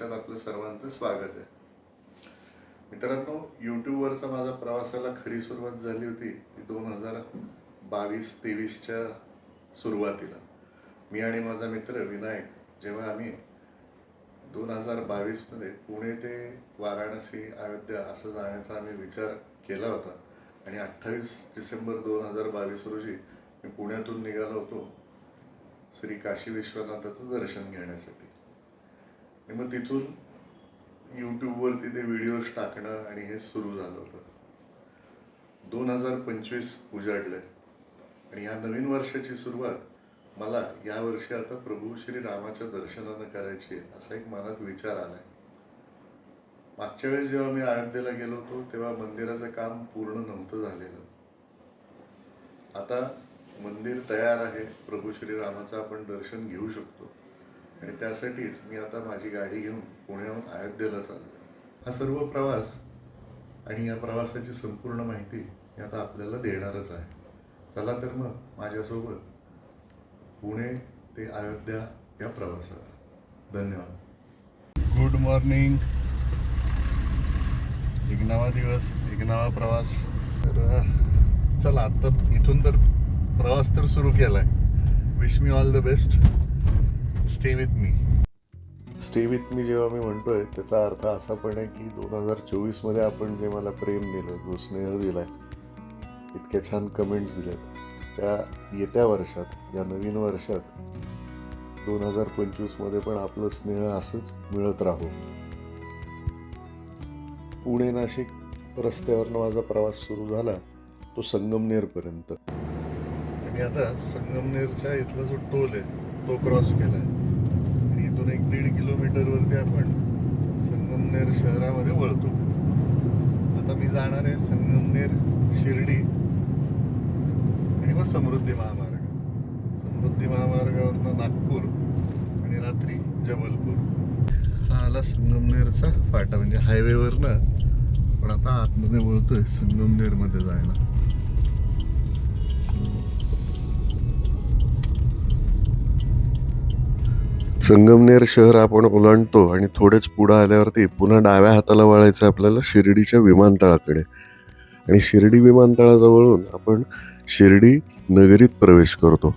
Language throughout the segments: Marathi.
नवीन आपलं सर्वांचं स्वागत आहे. मित्रांनो यूट्यूबवरचा माझा प्रवासाला खरी सुरुवात झाली होती ती दोन हजार बावीस तेवीसच्या सुरुवातीला. मी आणि माझा मित्र विनायक जेव्हा आम्ही दोन हजार बावीसमध्ये पुणे ते वाराणसी अयोध्या असं जाण्याचा आम्ही विचार केला होता आणि अठ्ठावीस डिसेंबर दोन हजार बावीस रोजी मी पुण्यातून निघालो होतो श्री काशी विश्वनाथाचं दर्शन घेण्यासाठी. आणि मग तिथून यूट्यूबवरती ते व्हिडिओज टाकणं आणि हे सुरू झालं होतं. दोन हजार पंचवीस उजाडलं आणि या नवीन वर्षाची सुरुवात मला या वर्षी आता प्रभू श्री रामाच्या दर्शनानं करायची आहे, असा एक मनात विचार आलाय. मागच्या वेळेस जेव्हा मी अयोध्येला गेलो होतो तेव्हा मंदिराचं काम पूर्ण नव्हतं झालेलं. आता मंदिर तयार आहे प्रभू श्रीरामाचं आपण दर्शन घेऊ शकतो. आणि त्यासाठीच मी आता माझी गाडी घेऊन पुण्याहून अयोध्येला चाललो हा सर्व प्रवास आणि या प्रवासाची संपूर्ण माहिती मी आता आपल्याला देणारच आहे. चला तर मग माझ्यासोबत पुणे ते अयोध्या या प्रवासाला धन्यवाद. गुड मॉर्निंग एक नवा दिवस एक नवा प्रवास. तर चला आत्ता इथून तर प्रवास तर सुरू केला आहे wish me all the best stay with me stay with me जेव्हा मी म्हणतोय त्याचा अर्थ असा पण आहे की दोन हजार चोवीसमध्ये आपण जे मला प्रेम दिलं जो स्नेह दिलाय इतक्या छान कमेंट्स दिल्यात त्या येत्या वर्षात या नवीन वर्षात दोन हजार पंचवीसमध्ये पण आपलं स्नेह असंच मिळत राहू. पुणे नाशिक रस्त्यावरनं माझा प्रवास सुरू झाला तो संगमनेरपर्यंत. आणि आता संगमनेरच्या इथला जो टोल आहे तो क्रॉस केलाय. आणि इथून एक दीड किलोमीटरवरती आपण संगमनेर शहरामध्ये वळतो. आता मी जाणार आहे संगमनेर शिर्डी आणि मग समृद्धी महामार्ग. समृद्धी महामार्गावरनं नागपूर आणि रात्री जबलपूर. हा आला संगमनेरचा फाटा म्हणजे हायवेवरनं पण आता आतमध्ये वळतोय संगमनेरमध्ये जायला. संगमनेर शहर आपण ओलांडतो आणि थोडेच पुढं आल्यावरती पुन्हा डाव्या हाताला वळायचं आपल्याला शिर्डीच्या विमानतळाकडे. आणि शिर्डी विमानतळाजवळून आपण शिर्डी नगरीत प्रवेश करतो.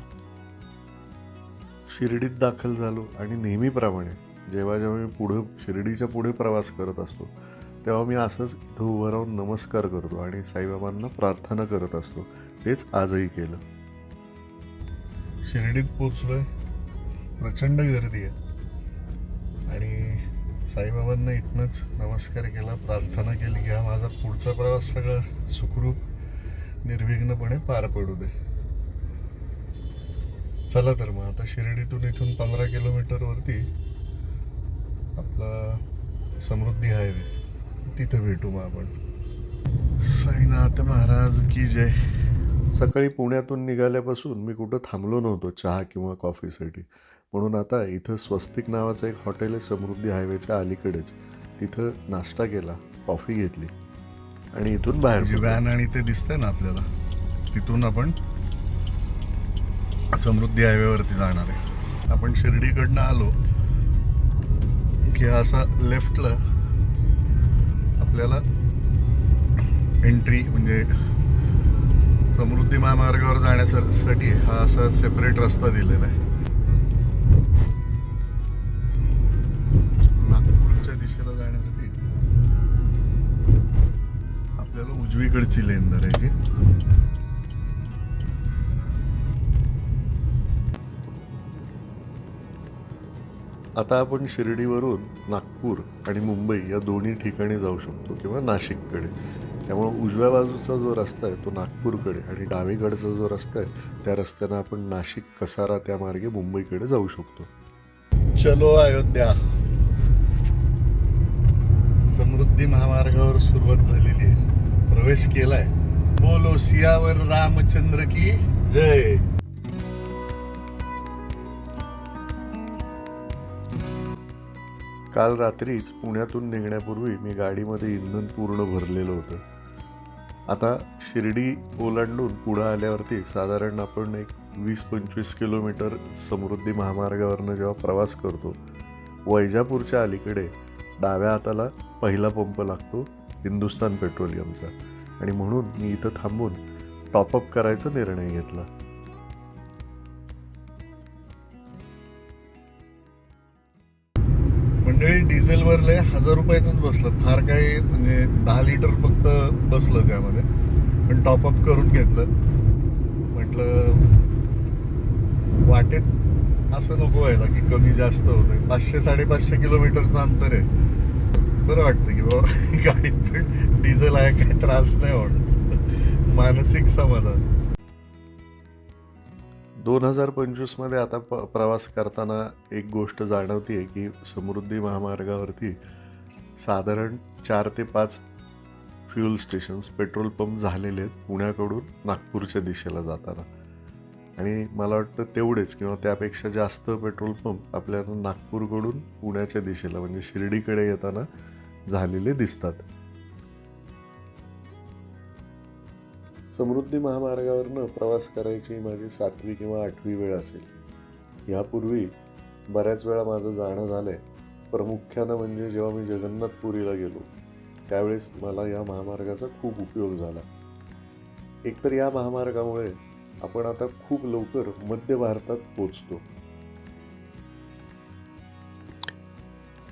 शिर्डीत दाखल झालो आणि नेहमीप्रमाणे जेव्हा जेव्हा मी पुढं शिर्डीच्या पुढे प्रवास करत असतो तेव्हा मी असंच इथं उभं राहून नमस्कार करतो आणि साईबाबांना प्रार्थना करत असतो. तेच आजही केलं. शिर्डीत पोचलोय प्रचंड गर्दी आहे. आणि साईबाबांना इथनंच नमस्कार केला प्रार्थना केली की हा माझा पुढचा प्रवास सगळा सुखरूप निर्विघ्नपणे पार पडू दे. चला तर मग आता शिर्डीतून इथून पंधरा किलोमीटरवरती आपला समृद्धी हायवे. तिथं भेटू मग आपण. साईनाथ महाराज की जय. सकाळी पुण्यातून निघाल्यापासून मी कुठं थांबलो नव्हतो चहा किंवा कॉफीसाठी. म्हणून आता इथं स्वस्तिक नावाचं एक हॉटेल आहे समृद्धी हायवेच्या अलीकडेच. तिथं नाश्ता केला कॉफी घेतली. आणि इथून बाहेर व्हॅन आणि ते दिसतंय ना आपल्याला तिथून आपण समृद्धी हायवेवरती जाणार आहे. आपण शिर्डीकडनं आलो की असा लेफ्टला आपल्याला एंट्री म्हणजे समृद्धी महामार्गावर जाण्यासाठी हा असा सेपरेट रस्ता दिलेला आहे. उजवीकडची लेन धरायची. आता आपण शिर्डीवरून नागपूर आणि मुंबई या दोन्ही ठिकाणी जाऊ शकतो किंवा नाशिककडे. त्यामुळं उजव्या बाजूचा जो रस्ता आहे तो नागपूरकडे आणि डावीकडचा जो रस्ता आहे त्या रस्त्यानं आपण नाशिक कसारा त्या मार्गे मुंबईकडे जाऊ शकतो. चलो अयोध्या. समृद्धी महामार्गावर सुरुवात झालेली आहे. प्रवेश केलाय. बोलो सियावर रामचंद्र की जय. काल रात्रीच पुण्यातून निघण्यापूर्वी मी गाडीमध्ये इंधन पूर्ण भरलेलं होतं. आता शिर्डी ओलांडून पुढं आल्यावरती साधारण आपण एक वीस पंचवीस किलोमीटर समृद्धी महामार्गावरनं जेव्हा प्रवास करतो वैजापूरच्या अलीकडे डाव्या हाताला पहिला पंप लागतो हिंदुस्तान पेट्रोलियमचा. आणि म्हणून मी इथं थांबून टॉपअप करायचा निर्णय घेतला. मंडळी डिझेलवरले हजार रुपयाचंच बसलं. फार काही म्हणजे दहा लिटर फक्त बसलं त्यामध्ये. पण टॉपअप करून घेतलं. म्हटलं वाटेत असं नको व्हायला की कमी जास्त होतंय. पाचशे साडेपाचशे किलोमीटरचं अंतर आहे. बरं वाटतं की बाबा गाडीत पण डिझेल आहे काही त्रास नाही होणार मानसिक समाधान. दोन हजार पंचवीसमध्ये आता प प्रवास करताना एक गोष्ट जाणवते की समृद्धी महामार्गावरती साधारण चार ते पाच फ्युल स्टेशन्स पेट्रोल पंप झालेले आहेत पुण्याकडून नागपूरच्या दिशेला जाताना. आणि मला वाटतं तेवढेच किंवा त्यापेक्षा जास्त पेट्रोल पंप आपल्याला नागपूरकडून पुण्याच्या दिशेला म्हणजे शिर्डीकडे येताना झालेले दिसतात. समृद्धी महामार्गावरनं प्रवास करायची माझी सातवी किंवा आठवी वेळ असेल. यापूर्वी बऱ्याच वेळा माझं जाणं झालं आहे प्रामुख्यानं म्हणजे जेव्हा मी जगन्नाथपुरीला गेलो त्यावेळेस मला या महामार्गाचा खूप उपयोग झाला. एकतर या महामार्गामुळे आपण आता खूप लवकर मध्य भारतात पोचतो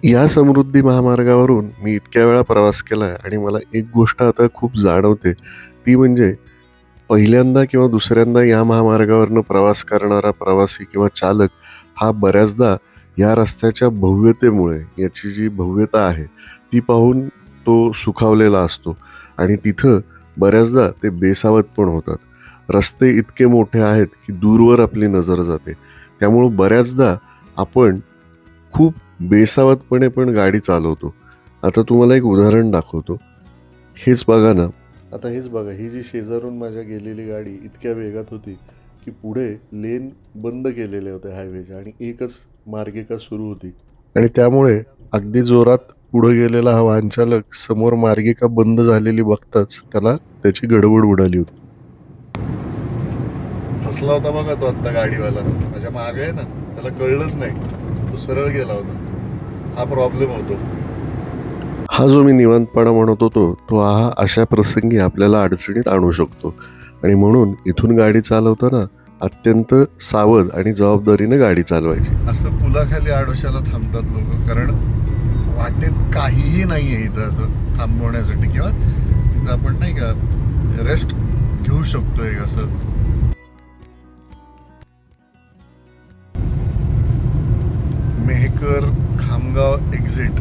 या समृद्धी महामार्गावरून मी इतक्या वेळा प्रवास केला आणि मला एक गोष्ट आता खूप जाणवते. ती म्हणजे पहिल्यांदा किंवा दुसऱ्यांदा या महामार्गावरनं प्रवास करणारा प्रवासी किंवा चालक हा बऱ्याचदा या रस्त्याच्या भव्यतेमुळे याची जी भव्यता आहे ती पाहून तो सुखावलेला असतो. आणि तिथं बऱ्याचदा ते बेसावत पण होतात. रस्ते इतके मोठे आहेत की दूरवर आपली नजर जाते. त्यामुळं बऱ्याचदा आपण खूप बेसावतपणे पण गाडी चालवतो. आता तुम्हाला एक उदाहरण दाखवतो. हेच बघा ना. आता हेच बघा ही जी शेजारून माझ्या गेलेली गाडी इतक्या वेगात होती की पुढे लेन बंद केलेले होते हायवेच्या आणि एकच मार्गिका सुरू होती. आणि त्यामुळे अगदी जोरात पुढे गेलेला हा वाहन चालक समोर मार्गिका बंद झालेली बघताच त्याला त्याची गडबड उडाली होती. फसला होता बघा तो आत्ता गाडीवाला. माझ्या मागे आहे ना त्याला कळलंच नाही. तो सरळ गेला होता. हा प्रॉब्लेम होतो. हा जो मी निवांतपणा म्हणत होतो तो हा अशा प्रसंगी आपल्याला अडचणीत आणू शकतो. आणि म्हणून इथून गाडी चालवताना अत्यंत सावध आणि जबाबदारीने गाडी चालवायची. असं पुलाखाली आडोशाला थांबतात लोक कारण वाटेत काहीही नाही आहे इथं थांबवण्यासाठी. किंवा इथं आपण नाही का रेस्ट घेऊ शकतो एक असं. मेहकर खामगाव एक्झिट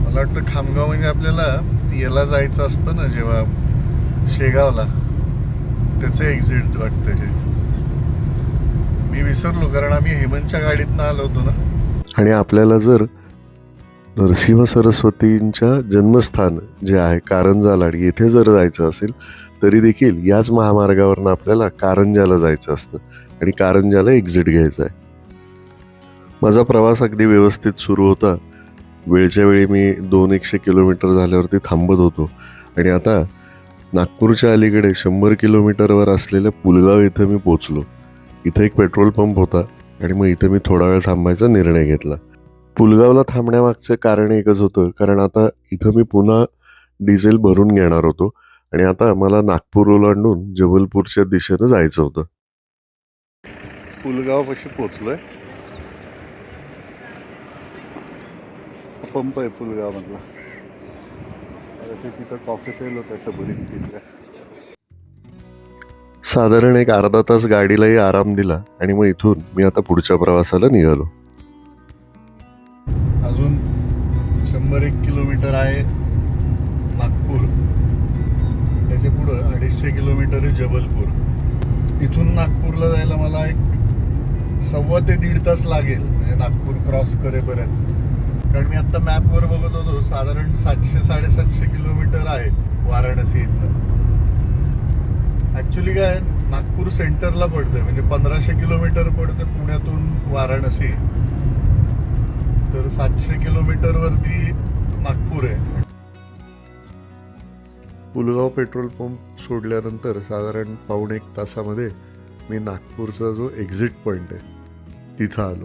मला वाटतं खामगाव म्हणजे आपल्याला याला जायचं असतं ना जेव्हा शेगावला. त्याचं एक्झिट वाटतं हे. मी विसरलो कारण आम्ही हेमंतच्या गाडीतनं आलो होतो ना. आणि आपल्याला जर नरसिंह सरस्वतींच्या जन्मस्थान जे आहे कारंजालाड येथे जर जायचं असेल तरी देखील याच महामार्गावरनं आपल्याला कारंजाला जायचं असतं. आणि कारंजाला एक्झिट घ्यायचं आहे. माझा प्रवास अगदी व्यवस्थित सुरू होता. वेळच्या वेळी मी दोन एकशे किलोमीटर झाल्यावरती थांबत होतो. आणि आता नागपूरच्या अलीकडे शंभर किलोमीटरवर असलेल्या पुलगाव इथं मी पोचलो इथं एक पेट्रोल पंप होता आणि मग इथं मी थोडा वेळ थांबायचा निर्णय घेतला. पुलगावला थांबण्यामागचं कारण एकच होतं कारण आता इथं मी पुन्हा डिझेल भरून घेणार होतो आणि आता मला नागपूर ओलांडून जबलपूरच्या दिशेनं जायचं होतं. पुलगावपाशी पोचलोय पंप आहे पुलगाव मधला तिथं कॉफी पेल होतं टबरीत तिथल्या. साधारण एक अर्धा तास गाडीलाही आराम दिला आणि मग इथून मी आता पुढच्या प्रवासाला निघालो. अजून शंभर एक किलोमीटर आहे नागपूर. त्याच्या पुढं अडीचशे किलोमीटर आहे जबलपूर. इथून नागपूरला जायला मला एक सव्वा ते दीड तास लागेल म्हणजे नागपूर क्रॉस करेपर्यंत. कारण मी आता मॅपवर बघत होतो साधारण सातशे साडेसातशे किलोमीटर आहे वाराणसी इथनं ऍक्च्युली काय नागपूर सेंटरला पडतं म्हणजे पंधराशे किलोमीटर पडतं पुण्यातून वाराणसी. तर सातशे किलोमीटरवरती नागपूर आहे. पुलगाव पेट्रोल पंप सोडल्यानंतर साधारण पाऊण एक तासामध्ये मी नागपूरचा जो एक्झिट पॉईंट आहे तिथं आलो.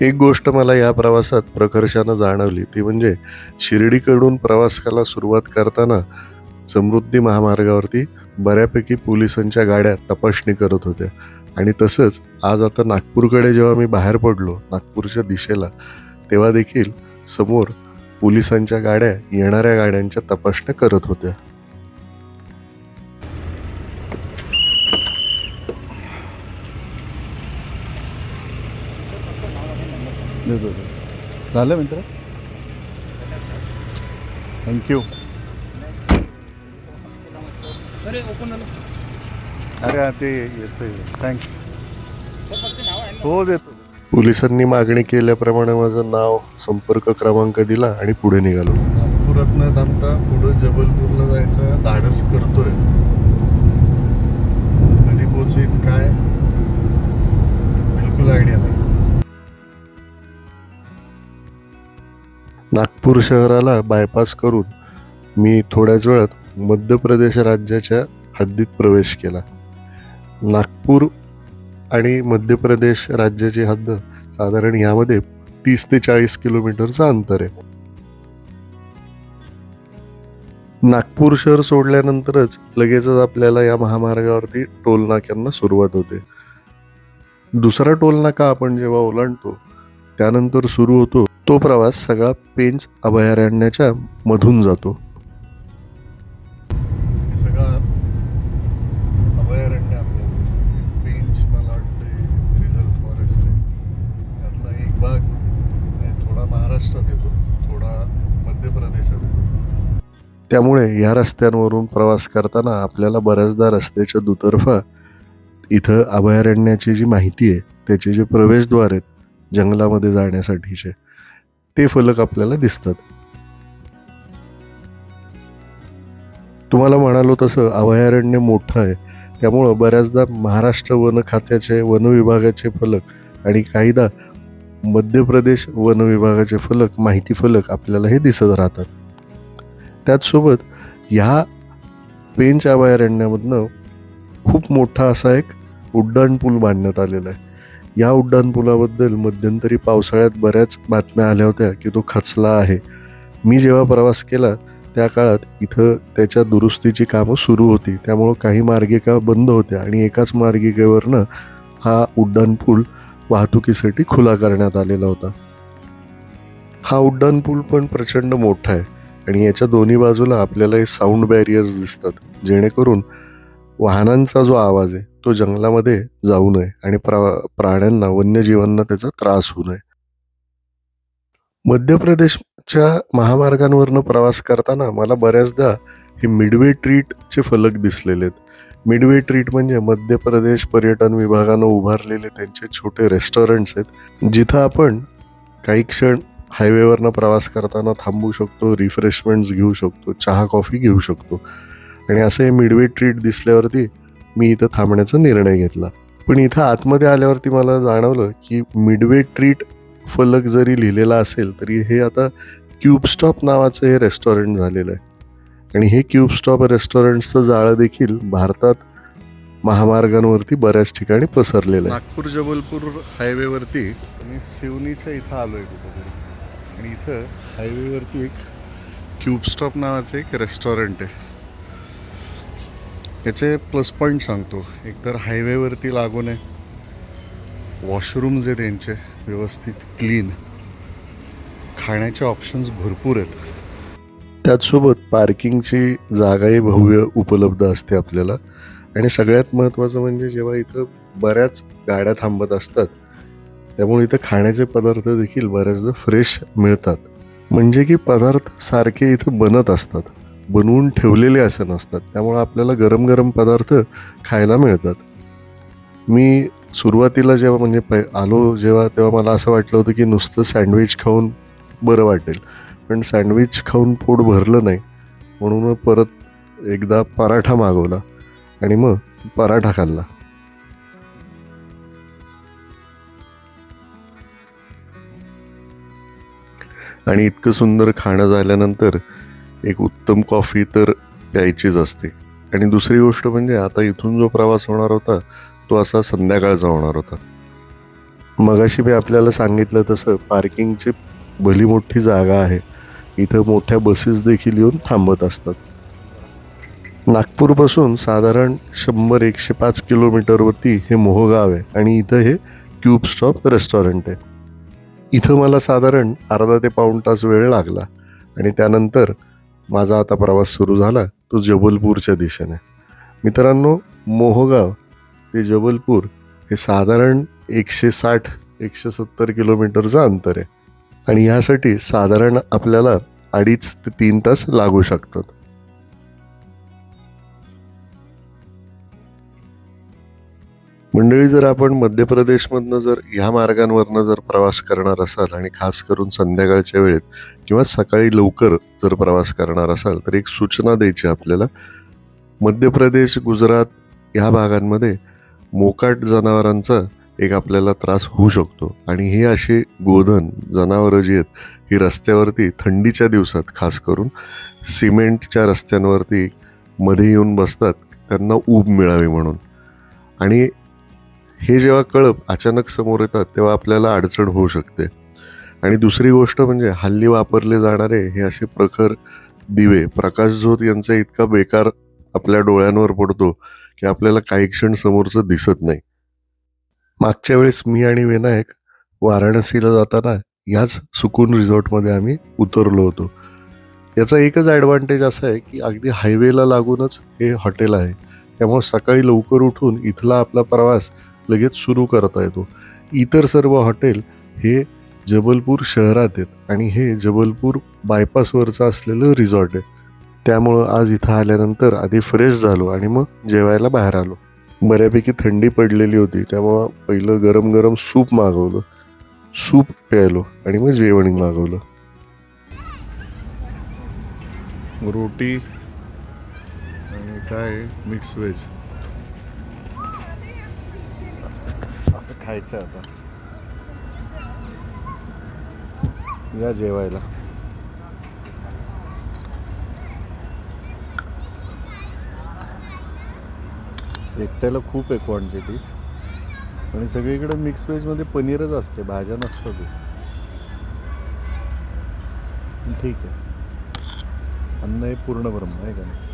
एक गोष्ट मला या प्रवासात प्रकर्षानं जाणवली. ती म्हणजे शिर्डीकडून प्रवासाला सुरुवात करताना समृद्धी महामार्गावरती बऱ्यापैकी पोलिसांच्या गाड्या तपासणी करत होत्या. आणि तसंच आज आता नागपूरकडे जेव्हा मी बाहेर पडलो नागपूरच्या दिशेला तेव्हा देखील समोर पोलिसांच्या गाड्या येणाऱ्या गाड्यांच्या तपासण्या करत होत्या. देतो. झालं मित्र? थँक्यू अरे हा ते याचं थँक्स हो देतो. पोलिसांनी मागणी केल्याप्रमाणे माझं नाव संपर्क क्रमांक दिला आणि पुढे निघालो. नागपुरात न थांबता पुढे जबलपूरला जायचं धाडस करतोय. कधी पोचेन काय? बिलकुल आयडिया नागपूर शहराला बायपास करून मी थोड्याच वेळात मध्य प्रदेश राज्याच्या हद्दीत प्रवेश केला. नागपूर आणि मध्य प्रदेश राज्याची हद्द साधारण यामध्ये तीस ते चाळीस किलोमीटरचं अंतर आहे. नागपूर शहर सोडल्यानंतरच लगेचच आपल्याला या महामार्गावरती टोल नाक्यांना सुरुवात होते. दुसरा टोल नाका आपण जेव्हा ओलांडतो त्यानंतर सुरू होतो तो प्रवास सगळा पेंच अभयारण्याच्या मधून जातो. हे सगळं अभयारण्य आपल्याला पेंच मला वाटतं रिझर्व फॉरेस्ट आहे. यातला एक भाग थोडा महाराष्ट्रात येतो थोडा मध्य प्रदेशात येतो. त्यामुळे या रस्त्यांवरून प्रवास करताना आपल्याला बऱ्याचदा रस्त्याच्या दुतर्फा इथं अभयारण्याची जी माहिती आहे त्याचे जे प्रवेशद्वार आहेत जंगलामध्ये जाण्यासाठीचे ते फलक आपल्याला दिसतात. तुम्हाला म्हणालो तसं अभयारण्य मोठं आहे. त्यामुळं बऱ्याचदा महाराष्ट्र वन खात्याचे वन विभागाचे फलक आणि काहीदा मध्य प्रदेश वन विभागाचे फलक माहिती फलक आपल्याला हे दिसत राहतात. त्याचसोबत ह्या पेंच अभयारण्यामधनं खूप मोठा असा एक उड्डाणपूल बांधण्यात आलेला आहे. या उड्डाणपुलाबद्दल मध्यंतरी पावसाळ्यात बऱ्याच बातम्या आल्या होत्या की तो खचला आहे. मी जेव्हा प्रवास केला त्या काळात इथं त्याच्या दुरुस्तीची कामं सुरू होती. त्यामुळं काही मार्गिका बंद होत्या आणि एकाच मार्गिकेवरनं हा उड्डाणपूल वाहतुकीसाठी खुला करण्यात आलेला होता. हा उड्डाणपूल पण प्रचंड मोठा आहे आणि याच्या दोन्ही बाजूला आपल्याला हे साऊंड बॅरियर्स दिसतात जेणेकरून वाहनांचा जो आवाज आहे तो जंगलामध्ये जाऊ नये आणि प्रा प्राण्यांना वन्यजीवांना त्याचा त्रास होऊ नये. मध्य प्रदेशच्या महामार्गांवरनं प्रवास करताना मला बऱ्याचदा हे मिडवे ट्रीटचे फलक दिसलेले आहेत. मिडवे ट्रीट म्हणजे मध्य प्रदेश पर्यटन विभागानं उभारलेले त्यांचे छोटे रेस्टॉरंट्स आहेत जिथं आपण काही क्षण हायवेवरनं प्रवास करताना थांबू शकतो रिफ्रेशमेंट्स घेऊ शकतो चहा कॉफी घेऊ शकतो. आणि असं हे मिडवे ट्रीट दिसल्यावरती मी इथं थांबण्याचा निर्णय घेतला. पण इथं आतमध्ये आल्यावरती मला जाणवलं की मिडवे ट्रीट फलक जरी लिहिलेला असेल तरी हे आता क्यूबस्टॉप नावाचं हे रेस्टॉरंट झालेलं आहे. आणि हे क्यूबस्टॉप रेस्टॉरंटचं जाळं देखील भारतात महामार्गांवरती बऱ्याच ठिकाणी पसरलेलं आहे. नागपूर जबलपूर हायवेवरती मी शिवनीच्या इथं आलो आहे कुठेतरी. आणि इथं हायवेवरती एक क्यूबस्टॉप नावाचं एक रेस्टॉरंट आहे. याचे प्लस पॉईंट सांगतो. एकतर हायवेवरती लागून आहे वॉशरूम्स आहे त्यांचे व्यवस्थित क्लीन खाण्याचे ऑप्शन्स भरपूर आहेत. त्याचसोबत पार्किंगची जागाही भव्य उपलब्ध असते आपल्याला. आणि सगळ्यात महत्त्वाचं म्हणजे जेव्हा इथं बऱ्याच गाड्या थांबत असतात त्यामुळे इथं खाण्याचे पदार्थ देखील बऱ्याचदा फ्रेश मिळतात. म्हणजे की पदार्थ सारखे इथं बनत असतात. बनवून ठेवलेले असं नसतात. त्यामुळं आपल्याला गरम गरम पदार्थ खायला मिळतात. मी सुरुवातीला जेव्हा म्हणजे पै आलो जेव्हा तेव्हा मला असं वाटलं होतं की नुसतं सँडविच खाऊन बरं वाटेल. पण सँडविच खाऊन पोट भरलं नाही. म्हणून मग परत एकदा पराठा मागवला आणि मग पराठा खाल्ला. आणि इतकं सुंदर खाणं झाल्यानंतर एक उत्तम कॉफी तर प्यायचीच असते. आणि दुसरी गोष्ट म्हणजे आता इथून जो प्रवास होणार होता तो असा संध्याकाळचा होणार होता. मगाशी मी आपल्याला सांगितलं तसं पार्किंगची भली मोठी जागा आहे. इथं मोठ्या बसेस देखील येऊन थांबत असतात. नागपूरपासून साधारण शंभर एकशे पाच किलोमीटरवरती हे मोहगाव आहे आणि इथं हे क्यूब स्टॉप रेस्टॉरंट आहे. इथं मला साधारण अर्धा ते पाऊण तास वेळ लागला आणि त्यानंतर माझा आता प्रवास सुरू झाला तो जबलपूरच्या दिशेने. मित्रांनो मोहगाव ते जबलपूर हे साधारण एकशे साठ एकशे सत्तर किलोमीटरचं अंतर आहे. आणि ह्यासाठी साधारण आपल्याला अडीच ते तीन तास लागू शकतात. मंडळी जर आपण मध्य प्रदेशमधनं जर ह्या मार्गांवरनं जर प्रवास करणार असाल आणि खास करून संध्याकाळच्या वेळेत किंवा सकाळी लवकर जर प्रवास करणार असाल तर एक सूचना द्यायची आपल्याला. मध्य प्रदेश गुजरात ह्या भागांमध्ये मोकाट जनावरांचा एक आपल्याला त्रास होऊ शकतो. आणि हे असे गोधन जनावरं जी आहेत ही रस्त्यावरती थंडीच्या दिवसात खास करून सिमेंटच्या रस्त्यांवरती मध्ये येऊन बसतात त्यांना ऊब मिळावी म्हणून. आणि हे जेव्हा कळप अचानक समोर येतात तेव्हा आपल्याला अडचण होऊ शकते. आणि दुसरी गोष्ट म्हणजे हल्ली वापरले जाणारे हे असे प्रखर दिवे प्रकाश झोत यांचा इतका बेकार आपल्या डोळ्यांवर पडतो की आपल्याला काही क्षण समोरचं दिसत नाही. मागच्या वेळेस मी आणि विनायक वाराणसीला जाताना याच सुकून रिझॉर्टमध्ये आम्ही उतरलो होतो. याचा एकच ॲडव्हान्टेज असा आहे की अगदी हायवेला लागूनच हे हॉटेल आहे. त्यामुळे सकाळी लवकर उठून इथला आपला प्रवास लगेच सुरू करता येतो. इतर सर्व हॉटेल हे जबलपूर शहरात आहेत आणि हे जबलपूर बायपासवरचं असलेलं रिसॉर्ट आहे. त्यामुळं आज इथं आल्यानंतर आधी फ्रेश झालो आणि मग जेवायला बाहेर आलो. बऱ्यापैकी थंडी पडलेली होती त्यामुळं पहिलं गरम गरम सूप मागवलं. सूप प्यायलो आणि मग जेवण मागवलं. रोटी आणि काय मिक्स व्हेज. खायचं आता. या जेवायला. एकट्याला खूप आहे क्वांटिटी आणि सगळीकडे मिक्स व्हेजमध्ये पनीरच असते भाज्या नसतातच. ठीक आहे. अन्न हे पूर्ण ब्रह्म आहे का नाही?